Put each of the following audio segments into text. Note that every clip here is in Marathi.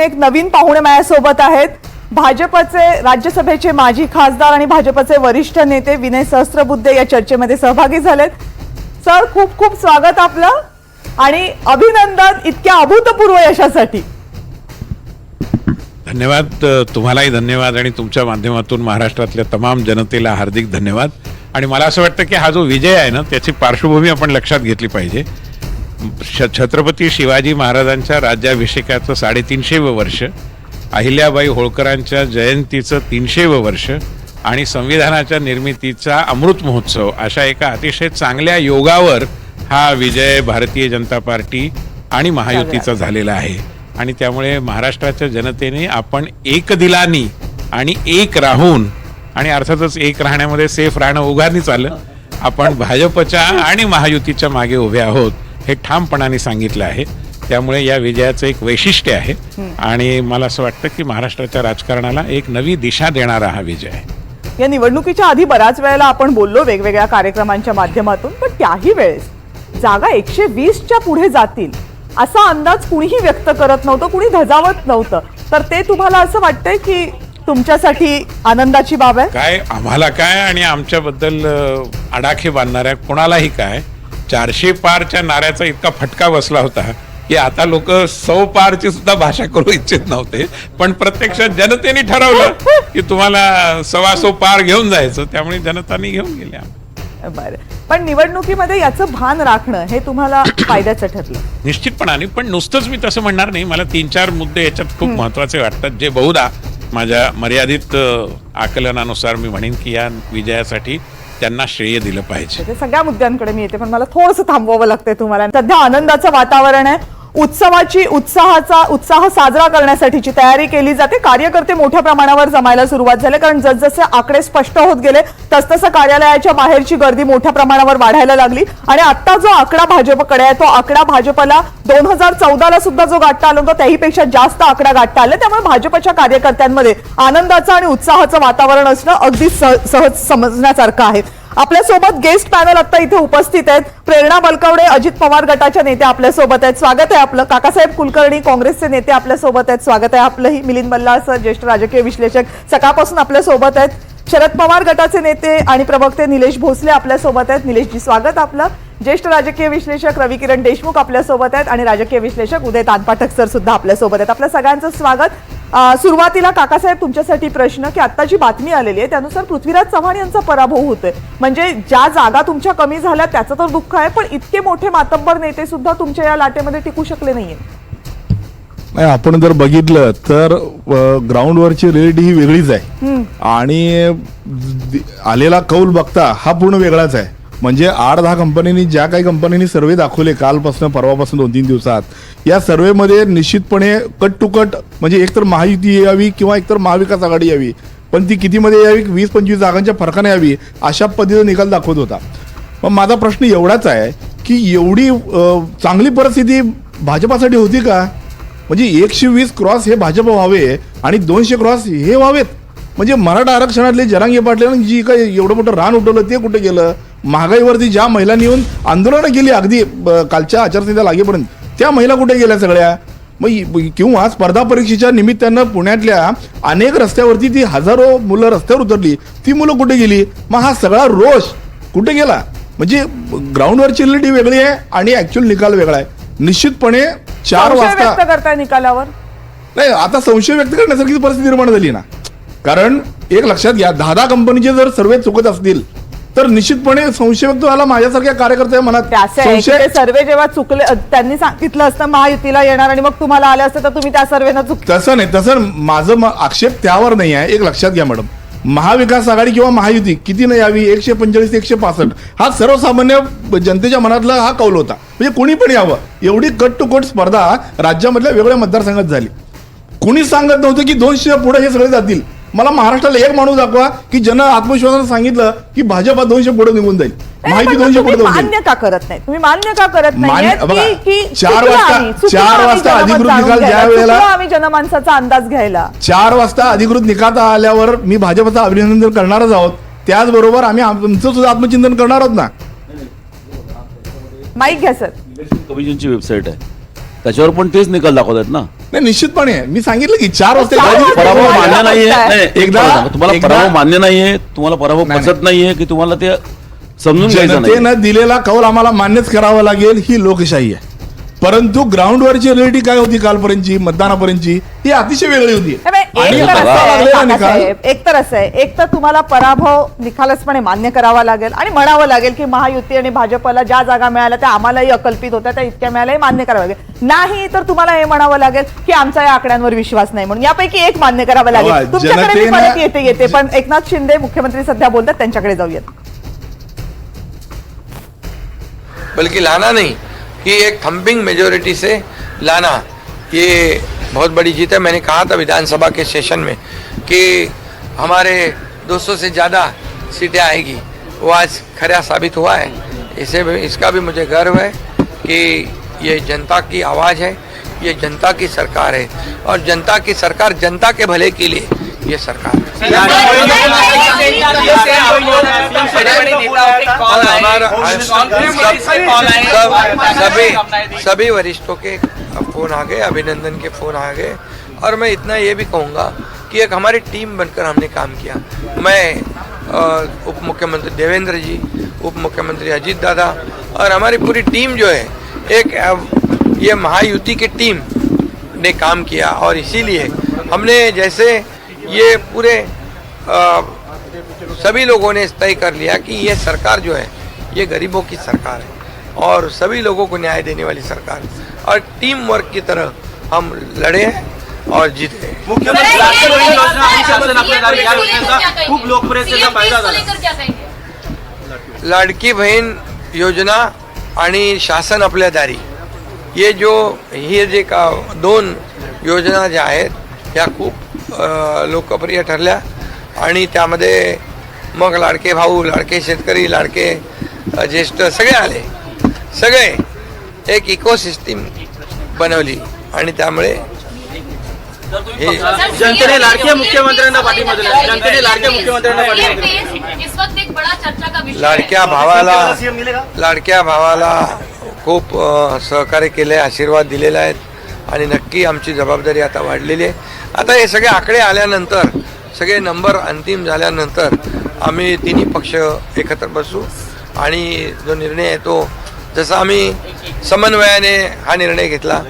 एक नवीन पाहुणे माझ्यासोबत आहेत. भाजपचे राज्यसभेचे माजी खासदार आणि भाजपचे वरिष्ठ नेते विनय सहस्त्रबुद्धे या चर्चेमध्ये सहभागी झालेत. सर खूप खूप स्वागत आपलं आणि अभिनंदन इतक्या अभूतपूर्व यशासाठी. धन्यवाद तुम्हालाही धन्यवाद आणि तुमच्या माध्यमातून महाराष्ट्रातल्या तमाम जनतेला हार्दिक धन्यवाद. आणि मला असं वाटतं की हा जो विजय आहे ना त्याची पार्श्वभूमी आपण लक्षात घेतली पाहिजे. छत्रपती शिवाजी महाराजांच्या राज्याभिषेकाचं साडेतीनशेवं वर्ष अहिल्याबाई होळकरांच्या जयंतीचं तीनशेवं वर्ष आणि संविधानाच्या निर्मितीचा अमृत महोत्सव अशा एका अतिशय चांगल्या योगावर हा विजय भारतीय जनता पार्टी आणि महायुतीचा झालेला आहे. आणि त्यामुळे महाराष्ट्राच्या जनतेने आपण एक दिलानी आणि एक राहून आणि अर्थातच एक राहण्यामध्ये सेफ राहणं उगारनीच आलं. आपण भाजपच्या आणि महायुतीच्या मागे उभे आहोत. हे ठामपणाने सांगितलं आहे. त्यामुळे या विजयाचं एक वैशिष्ट्य आहे. आणि मला असं वाटतं की महाराष्ट्राच्या राजकारणाला एक नवी दिशा देणारा हा विजय आहे. या निवडणुकीच्या आधी बऱ्याच वेळेला आपण बोललो वेगवेगळ्या कार्यक्रमांच्या माध्यमातून पण त्याही वेळेस जागा एकशे वीसच्या पुढे जातील असा अंदाज कुणीही व्यक्त करत नव्हतं कुणी धजावत नव्हतं. तर ते तुम्हाला असं वाटतंय की तुमच्यासाठी आनंदाची बाब आहे? काय आम्हाला काय आणि आमच्याबद्दल आडाखे बांधणाऱ्या कोणालाही काय चारशे पारच्या नाऱ्याचा इतका फटका बसला होता की आता लोक सौ पारची सुद्धा भाषा करू इच्छित नव्हते. पण प्रत्यक्षात जनतेने ठरवलं की तुम्हाला सव्वा सौ पार घेऊन जायचं. त्यामुळे जनतानी घेऊन गेल्या बरं. पण निवडणुकीमध्ये याचं भान राखणं हे तुम्हाला फायद्याचं ठरलं. निश्चितपणाने पण नुसतंच मी तसं म्हणणार नाही. मला तीन चार मुद्दे याच्यात खूप महत्त्वाचे वाटतात. जे बहुधा माझ्या मर्यादित आकलनानुसार मी म्हणेन की या विजयासाठी त्यांना श्रेय दिलं पाहिजे. ते सगळ्या मुद्द्यांकडे मी येते पण मला थोडंसं थांबवावं लागतंय तुम्हाला. सध्या आनंदाचं वातावरण आहे. उत्सवाची उत्साहाचा उत्साह साजरा करण्यासाठीची तयारी केली जाते. कार्यकर्ते मोठ्या प्रमाणावर जमायला सुरुवात झाली कारण जसजसे आकडे स्पष्ट होत गेले तसतसं कार्यालयाच्या बाहेरची गर्दी मोठ्या प्रमाणावर वाढायला लागली. आणि आता जो आकडा भाजपकडे आहे तो आकडा भाजपला दोन हजार चौदाला सुद्धा जो गाठता आला होता त्याहीपेक्षा जास्त आकडा गाठता आला. त्यामुळे भाजपच्या कार्यकर्त्यांमध्ये आनंदाचं आणि उत्साहाचं वातावरण असणं अगदी सहज समजण्यासारखं आहे. आपल्यासोबत गेस्ट पॅनल आता इथे उपस्थित आहेत. प्रेरणा बलकवडे अजित पवार गटाच्या नेते आपल्यासोबत आहेत. स्वागत आहे आपलं. काकासाहेब कुलकर्णी काँग्रेसचे नेते आपल्यासोबत आहेत. स्वागत आहे आपलंही. मिलिंद मल्ला सर ज्येष्ठ राजकीय विश्लेषक सकाळपासून आपल्यासोबत आहेत. शरद पवार गटाचे नेते आणि प्रवक्ते निलेश भोसले आपल्यासोबत आहेत. निलेशजी स्वागत आपलं. ज्येष्ठ राजकीय विश्लेषक रवी किरण देशमुख आपल्यासोबत आहेत आणि राजकीय विश्लेषक उदय तानपाठक सर सुद्धा आपल्यासोबत आहेत. आपल्या सगळ्यांचं स्वागत. सुरुवातीला काकासाहेब तुमच्यासाठी प्रश्न की आता जी बातमी आलेली आहे त्यानुसार पृथ्वीराज चव्हाण यांचा पराभव होतोय. म्हणजे ज्या जागा तुमच्या कमी झाल्या त्याचं तर दुःख आहे पण इतके मोठे मातब्बर नेते सुद्धा तुमच्या या लाटेमध्ये टिकू शकले नाहीये नाही आपण जर बघितलं तर ग्राउंडवरची रिअलिटी ही वेगळीच आहे. आणि आलेला कौल बघता हा पूर्ण वेगळाच आहे. म्हणजे आठ दहा कंपन्यांनी ज्या काही कंपन्यांनी सर्वे दाखवले कालपासून परवापासून दोन तीन दिवसात या सर्वेमध्ये निश्चितपणे कट टू कट म्हणजे एकतर महायुती यावी किंवा एकतर महाविकास आघाडी यावी पण ती कितीमध्ये यावी वीस पंचवीस जागांच्या फरकाने यावी अशा पद्धतीचा निकाल दाखवत होता. मग माझा प्रश्न एवढाच आहे की एवढी चांगली परिस्थिती भाजपासाठी होती का? म्हणजे एकशे वीस क्रॉस हे भाजप व्हावे आणि दोनशे क्रॉस हे व्हावेत. म्हणजे मराठा आरक्षणातले जरांगे पाटलांनी जी काही एवढं मोठं रान उठवलं ते कुठे गेलं? महागाईवरती ज्या महिलांनी येऊन आंदोलनं केली अगदी कालच्या आचारसंहिता लागेपर्यंत त्या महिला कुठे गेल्या सगळ्या? मग किंवा स्पर्धा परीक्षेच्या निमित्तानं पुण्यातल्या अनेक रस्त्यावरती ती हजारो मुलं रस्त्यावर उतरली ती मुलं कुठे गेली? मग हा सगळा रोष कुठे गेला? म्हणजे ग्राउंडवरची रिलिटी वेगळी आहे आणि ऍक्च्युअल निकाल वेगळा आहे. निश्चितपणे चार वाजता करताय निकालावर? नाही आता संशय व्यक्त करण्यासारखी परिस्थिती निर्माण झाली ना. कारण एक लक्षात घ्या दहा दहा कंपनीचे जर सर्वे चुकत असतील तर निश्चितपणे संशय व्यक्त व्हायला माझ्यासारख्या कार्यकर्त्या मनात. संशय ते सर्वे जेव्हा चुकले त्यांनी सांगितलं असतं महायुतीला येणार आणि मग तुम्हाला आलं असतं तर तुम्ही त्या सर्वेनं चुक तसं नाही तसं माझं म- आक्षेप त्यावर नाही आहे. एक लक्षात घ्या मॅडम. महाविकास आघाडी किंवा महायुती किती नाही यावी? एकशे पंचेचाळीस एकशे पासष्ट. हा सर्वसामान्य जनतेच्या मनातला हा कौल होता. म्हणजे कुणी पण यावं. एवढी कट टू कट स्पर्धा राज्यामधल्या वेगळ्या मतदारसंघात झाली. कुणीच सांगत नव्हतं की दोनशे पुढे हे सगळे जातील. मला महाराष्ट्राला एक माणूस दाखवा की जन आत्मविश्वासानं सांगितलं की भाजप दोनशे पुढे निघून जाईल. माहिती दोनशे पुढे मान्य का करत नाही? तुम्ही मान्य का करत मान्य- नाही चार वाजता- चार वाजता अधिकृत निकाल ज्या वेळेला- आम्ही जनमानसाचा अंदाज घ्यायला. चार वाजता अधिकृत निकाल आल्यावर मी भाजपचं अभिनंदन करणारच आहोत. त्याचबरोबर आम्ही आमचं सुद्धा आत्मचिंतन करणार आहोत ना? माईक घ्या सर. इलेक्शन कमिशनची वेबसाईट आहे. त्याच्यावर पण तेच निकाल दाखवत आहेत ना? नाही निश्चितपणे मी सांगितलं की चार वाजता चार गाडी- पराभव मान्य नाहीये वाटतंय. नाही, एक एकदा-. तुम्हाला एकदा- पराभव मान्य नाहीये तुम्हाला पराभव नाही, पचत नाहीये की तुम्हाला ते समजून घ्यायचं नाही जनतेनं दिलेला कौल आम्हाला मान्यच करावा लागेल ही लोकशाही आहे परंतु ग्राउंडवरची रिअलिटी काय होती कालपर्यंतची मतदानापर्यंतची? ही अतिशय वेगळी होती. एक तर असं आहे, एक तर तुम्हाला पराभव निखालसपणे मान्य करावा लागेल आणि म्हणावं लागेल की महायुती आणि भाजपला ज्या जागा मिळाल्या त्या आम्हालाही अकल्पित होत्या त्या इतक्या मिळाल्याही मान्य करावं लागेल. नाही तर तुम्हाला हे म्हणावं लागेल की आमचा या आकड्यांवर विश्वास नाही म्हणून. यापैकी एक मान्य करावं लागेल. तुमच्याकडे परत येते येते पण एकनाथ शिंदे मुख्यमंत्री सध्या बोलतात त्यांच्याकडे जाऊयात. बल्कि लाना नहीं। कि एक थम्पिंग मेजोरिटी से लाना, ये बहुत बड़ी जीत है। मैंने कहा था विधानसभा के सेशन में कि हमारे 200 से ज़्यादा सीटें आएगी। वो आज खरा साबित हुआ है। इसे भी, इसका भी मुझे गर्व है कि ये जनता की आवाज़ है, ये जनता की सरकार है। और जनता की सरकार जनता के भले के लिए ये सरकार। सभी सभी वरिष्ठों के फ़ोन आ गए अभिनंदन के फ़ोन आ गए। और मैं इतना ये भी कहूँगा कि एक हमारी टीम बनकर हमने काम किया। मैं उप मुख्यमंत्री देवेंद्र जी उप मुख्यमंत्री अजीत दादा और हमारी पूरी टीम जो है एक ये महायुति की टीम ने काम किया। और इसीलिए हमने जैसे ये पूरे सभी लोगों ने तय कर लिया कि ये सरकार जो है ये गरीबों की सरकार है और सभी लोगों को न्याय देने वाली सरकार है। और टीम वर्क की तरह हम लड़े हैं और जीते हैं। मुख्यमंत्री लाडकी बहीण योजना आणि शासन आपल्याला या योजनेचा खूप लोकप्रियतेचा फायदा झाला लाडकी बहीण योजना आणि शासन आपल्या दारी। हे जो हे जे का दोन योजना ज्या आहेत ह्या खूप लोकप्रिय ठरल्या आणि त्यामध्ये मग लाडके भाऊ लाडके शेतकरी लाडके ज्येष्ठ सगळे आले. सगळे एक इकोसिस्टीम बनवली आणि त्यामुळे हे जनतेने लाडक्या मुख्यमंत्र्यांना पाठिंबा दिला. जनतेने लाडक्या मुख्यमंत्र्यांना पाठिंबा लाडक्या भावाला लाडक्या भावाला खूप सहकार्य केले आशीर्वाद दिलेले आहेत आणि नक्की आमची जबाबदारी आता वाढलेली आहे. आता हे सगळे आकडे आल्यानंतर सगळे नंबर अंतिम झाल्यानंतर आम्ही तिन्ही पक्ष एकत्र बसू आणि जो निर्णय आहे तो जसा आम्ही समन्वयाने हा निर्णय घेतला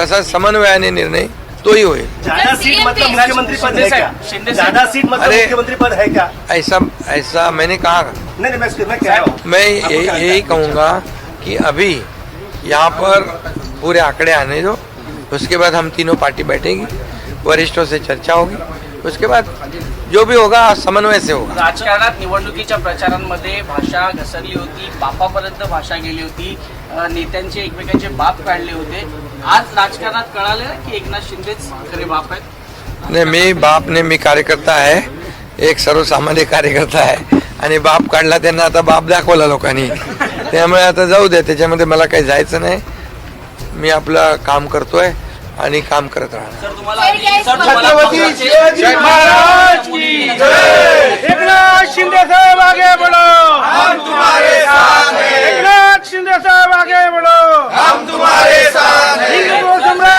तसा समन्वयाने निर्णय तोही होईल. ज्यादा सीट मतलब मुख्यमंत्री पद है क्या? ज्यादा सीट मतलब अरे- मुख्यमंत्री पद है क्या? ऐसा ऐसा मैंने कहा। नहीं नहीं मैं मैं कह रहा हूँ। मैं यही यही कहूँगा कि अभी यहाँ पर पूरे आंकड़े आने दो उसके बाद हम तीनों पार्टी बैठेंगी। वरिष्ठों से चर्चा होगी। उसके बाद जो भी होगा समन्वय से होगा। राजकारणात निवडणुकीच्या प्रचारांमध्ये भाषा घसरली होती बापापर्यंत भाषा गेली होती नेत्यांचे एकमेकांचे बाप काढले होते. आज राजकारणात कळालं की एकनाथ शिंदेच खरे बाप आहेत? नाही मी बाप ने मी कार्यकर्ता आहे. एक सर्वसामान्य कार्यकर्ता आहे. आणि बाप काढला त्यांना आता बाप दाखवला लोकांनी. त्यामुळे आता जाऊ दे त्याच्यामध्ये मला काही जायचं नाही. मी आपलं काम करतोय. आणि काम करत राहणार. एकनाथ शिंदे साहेब आगे बढ़ो। हम तुम्हारे साथ हैं। एकनाथ शिंदे साहेब आगे बढ़ो। हम तुम्हारे साथ हैं।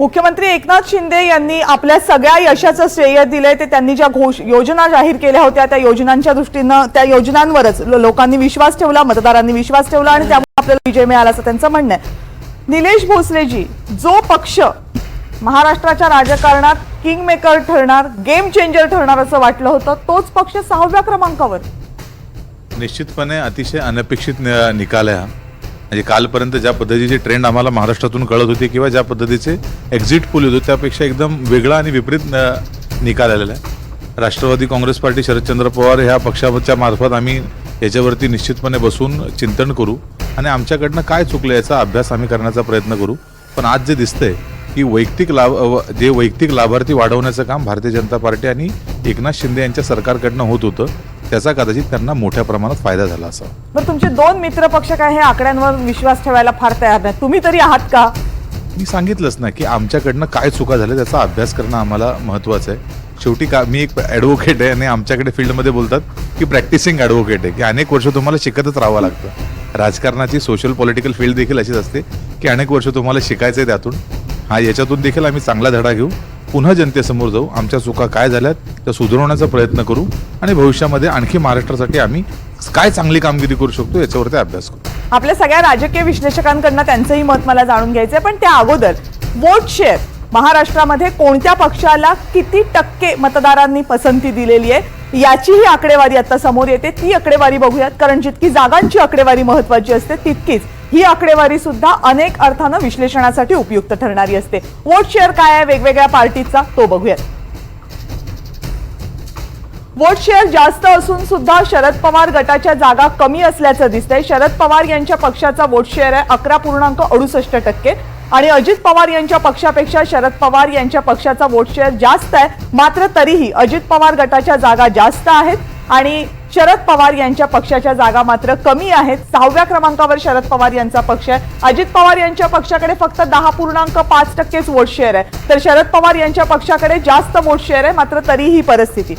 मुख्यमंत्री एकनाथ शिंदे यांनी आपल्या सगळ्या यशाचं श्रेय दिलंय. ते त्यांनी ज्या घोष योजना जाहीर केल्या होत्या त्या योजनांच्या दृष्टीनं त्या योजनांवरच लोकांनी विश्वास ठेवला मतदारांनी विश्वास ठेवला आणि त्यामुळे आपल्याला विजय मिळाला असं त्यांचं म्हणणं आहे. निलेश भोसलेजी जो पक्ष महाराष्ट्राच्या राजकारणात किंग मेकर ठरणार गेम चेंजर ठरणार असं वाटलं होतं तोच पक्ष सहाव्या क्रमांकावर. निश्चितपणे अतिशय अनपेक्षित निकाल आहे हा. म्हणजे कालपर्यंत ज्या पद्धतीची ट्रेंड आम्हाला महाराष्ट्रातून कळत होती किंवा ज्या पद्धतीचे एक्झिट पोल होते त्यापेक्षा एकदम वेगळा आणि विपरीत निकाल आलेला आहे. राष्ट्रवादी काँग्रेस पार्टी शरदचंद्र पवार ह्या पक्षाच्या मार्फत आम्ही याच्यावरती निश्चितपणे बसून चिंतन करू. आणि आमच्याकडनं काय चुकलं याचा अभ्यास आम्ही करण्याचा प्रयत्न करू. पण आज जे दिसतंय की वैयक्तिक लाभ जे वैयक्तिक लाभार्थी वाढवण्याचं काम भारतीय जनता पार्टी आणि एकनाथ शिंदे यांच्या सरकारकडनं होत होतं त्याचा कदाचित त्यांना मोठ्या प्रमाणात फायदा झाला असावा. बरं तुमचे दोन मित्र पक्ष काय हे आकड्यांवर विश्वास ठेवायला फार तयार नाहीत? तुम्ही तरी आहात का? मी सांगितलंच ना की आमच्याकडनं काय चुका झाल्या त्याचा अभ्यास करणं आम्हाला महत्त्वाचं आहे. शेवटी का मी एक ॲडव्होकेट आहे आणि आमच्याकडे फील्डमध्ये बोलतात की प्रॅक्टिसिंग ॲडव्होकेट आहे की अनेक वर्ष तुम्हाला शिकतच राहावं लागतं. राजकारणाची सोशल पॉलिटिकल फील्ड देखील अशीच असते की अनेक वर्ष तुम्हाला शिकायचं आहे त्यातून. हा याच्यातून देखील आम्ही चांगला धडा घेऊ. पुन्हा जनतेसमोर जाऊ. आमच्या चुका काय झाल्यात त्या सुधारवण्याचा प्रयत्न करू. आणि भविष्यामध्ये आणखी महाराष्ट्रासाठी आम्ही काय चांगली कामगिरी करू शकतो याच्यावरती अभ्यास करू. आपल्या सगळ्या राजकीय विश्लेषकांकडनं त्यांचंही मत मला जाणून घ्यायचंय. पण त्या अगोदर वोट शेअर महाराष्ट्रामध्ये कोणत्या पक्षाला किती टक्के मतदारांनी पसंती दिलेली आहे? याचीही आकडेवारी आता समोर येते. ती आकडेवारी बघूयात. कारण जितकी जागांची आकडेवारी महत्वाची असते तितकीच ही आकडेवारी सुद्धा अनेक अर्थानं विश्लेषणासाठी उपयुक्त ठरणारी असते. वोट शेअर काय आहे? वेगवेगळ्या पार्टीचा तो बघूयात. वोट शेअर जास्त असून सुद्धा शरद पवार गटाच्या जागा कमी असल्याचं दिसतंय. शरद पवार यांच्या पक्षाचा वोट शेअर आहे अकरा पूर्णांक अडुसष्ट टक्के. आणि अजित पवार यांच्या पक्षापेक्षा शरद पवार यांच्या पक्षाचा वोट शेअर जास्त आहे. मात्र तरीही अजित पवार गटाच्या जागा जास्त आहेत आणि शरद पवार यांच्या पक्षाच्या जागा मात्र कमी आहेत. सहाव्या क्रमांकावर शरद पवार यांचा पक्ष आहे. अजित पवार यांच्या पक्षाकडे फक्त दहा पूर्णांक पाच टक्केच वोट शेअर आहे. तर शरद पवार यांच्या पक्षाकडे जास्त वोट शेअर आहे मात्र तरीही परिस्थिती.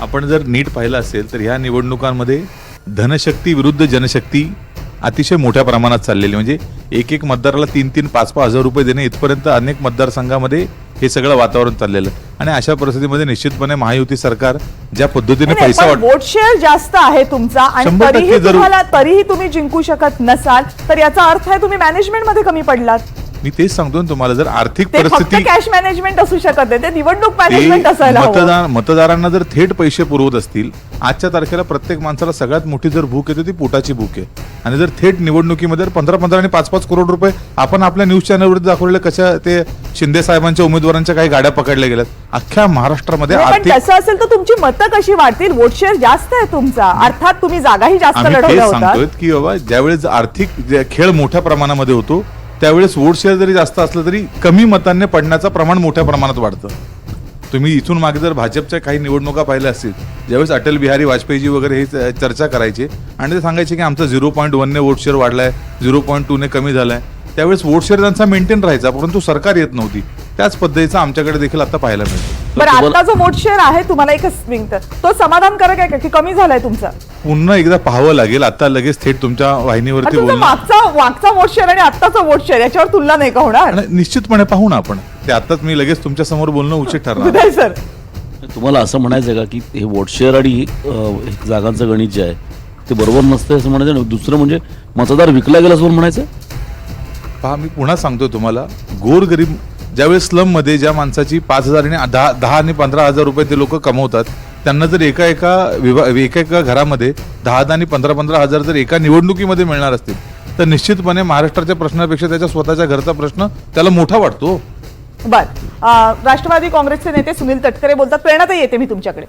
आपण जर नीट पाहिलं असेल तर ह्या निवडणुकांमध्ये धनशक्ती विरुद्ध जनशक्ती अतिशय मोठ्या प्रमाणात चाललेली म्हणजे एक एक मतदाराला तीन तीन पाच पाच हजार रुपये देणे इथपर्यंत अनेक मतदारसंघामध्ये हे सगळं वातावरण चाललेलं. आणि अशा परिस्थितीमध्ये निश्चितपणे महायुती सरकार ज्या पद्धतीने पैसा वाट शेअर जास्त आहे तुमचा आणि तरीही. तुम्हाला तरीही तुम्ही जिंकू शकत नसाल तर याचा अर्थ आहे तुम्ही मॅनेजमेंटमध्ये कमी पडलात मी तेच सांगतो ना तुम्हाला जर आर्थिक ते फक्त परिस्थिती कॅश मॅनेजमेंट असू शकत ते निवडणूक ते मॅनेजमेंट असायला हवं. मतदार मतदारांना जर थेट पैसे पुरवत असतील आजच्या तारखेला प्रत्येक माणसाला सगळ्यात मोठी जर भूक येते ती पोटाची भूक आहे. आणि जर थेट निवडणुकीमध्ये जर पंधरा पंधरा आणि पाच पाच करोड रुपये आपण आपल्या न्यूज चॅनलवर दाखवलेल्या कशा ते शिंदे साहेबांच्या उमेदवारांच्या काही गाड्या पकडल्या गेल्यात अख्ख्या महाराष्ट्रामध्ये नाही, पण आर्थिक तसं असेल तर तुमची मतं कशी वाढतील? वोट शेअर जास्त आहे तुमचा. अर्थात तुम्ही जागाही जास्त आम्ही लढवल्या तेच होतात. सांगतोय की बाबा ज्यावेळेस आर्थिक जे खेळ मोठ्या प्रमाणामध्ये होतो त्यावेळेस वोट शेअर जरी जास्त असलं तरी कमी मतांनी पडण्याचं प्रमाण मोठ्या प्रमाणात वाढतं. तुम्ही इथून मागे जर भाजपच्या काही निवडणुका पाहिल्या असतील ज्यावेळेस अटल बिहारी वाजपेयीजी वगैरे हे चर्चा करायचे आणि ते सांगायचे की आमचा झिरो पॉईंट वनने वोट शेअर वाढलाय झिरो पॉईंट टूने कमी झालाय त्यावेळेस वोट शेअर त्यांचा मेंटेन राहायचा परंतु सरकार येत नव्हती त्याच पद्धतीचं आमच्याकडे देखील आता पाहायला मिळतं. बरं आता जो वोट शेअर आहे तुम्हाला एकच मिनिट तो समाधानकारक आहे का? की कमी झालाय तुमचा? पुन्हा एकदा पाहावं लागेल. आता लगेच थेट तुमच्या वाहिनीवरती तुमचा बोलणं. मागचा मागचा वोट शेअर आणि आत्ताचा वोट शेअर याच्यावर तुलना नाही का होणार? आणि निश्चितपणे पाहू ना आपण. ते आताच मी लगेच तुमच्यासमोर बोलणं उचित ठरणार. उदय सर तुम्हाला असं म्हणायचं आहे का की हे वोट शेअर आणि अं, जागांचं गणित जे आहे ते बरोबर नसतं असं म्हणायचं आणि दुसरं म्हणजे मतदार विकला गेला असं म्हणायचं पहा मी पुन्हा सांगतो तुम्हाला. गोरगरीब ज्यावेळेस स्लममध्ये ज्या माणसाची पाच हजार आणि दहा दहा आणि पंधरा हजार रुपये ते लोक कमवतात त्यांना जर एका एका विभा एका एका घरामध्ये दहा दहा आणि पंधरा पंधरा हजार जर एका निवडणुकीमध्ये मिळणार असतील तर निश्चितपणे महाराष्ट्राच्या प्रश्नापेक्षा त्याच्या स्वतःच्या घरचा प्रश्न त्याला मोठा वाटतो. बर. राष्ट्रवादी काँग्रेसचे नेते सुनील तटकरे बोलतात. प्रेरणाताई येते मी तुमच्याकडे.